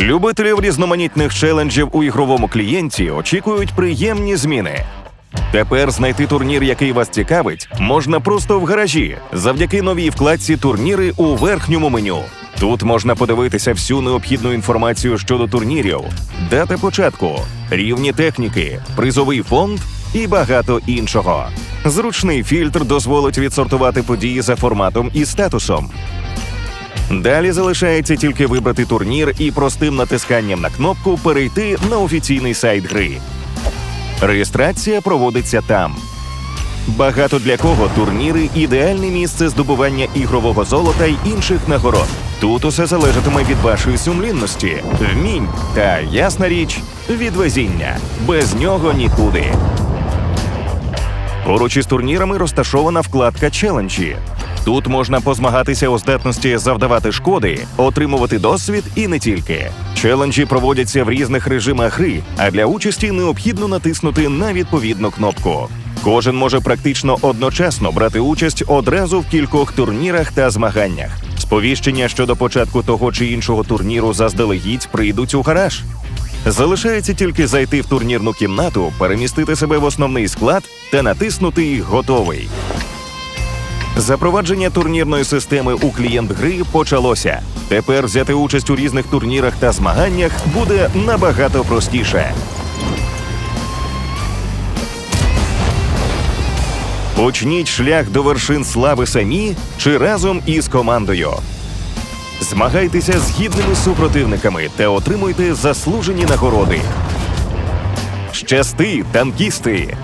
Любителів різноманітних челенджів у ігровому клієнті очікують приємні зміни. Тепер знайти турнір, який вас цікавить, можна просто в гаражі завдяки новій вкладці турніри у верхньому меню. Тут можна подивитися всю необхідну інформацію щодо турнірів, дата початку, рівні техніки, призовий фонд і багато іншого. Зручний фільтр дозволить відсортувати події за форматом і статусом. Далі залишається тільки вибрати турнір і простим натисканням на кнопку перейти на офіційний сайт гри. Реєстрація проводиться там. Багато для кого турніри ідеальне місце здобування ігрового золота й інших нагород. Тут усе залежатиме від вашої сумлінності, вмінь та ясна річ від везіння. Без нього нікуди. Поруч із турнірами розташована вкладка челенджі. Тут можна позмагатися у здатності завдавати шкоди, отримувати досвід і не тільки. Челенджі проводяться в різних режимах гри, а для участі необхідно натиснути на відповідну кнопку. Кожен може практично одночасно брати участь одразу в кількох турнірах та змаганнях. Сповіщення щодо початку того чи іншого турніру заздалегідь прийдуть у гараж. Залишається тільки зайти в турнірну кімнату, перемістити себе в основний склад та натиснути Готовий. Запровадження турнірної системи у клієнт гри почалося. Тепер взяти участь у різних турнірах та змаганнях буде набагато простіше. Почніть шлях до вершин слави самі чи разом із командою. Змагайтеся з гідними супротивниками та отримуйте заслужені нагороди. Щасти, танкісти!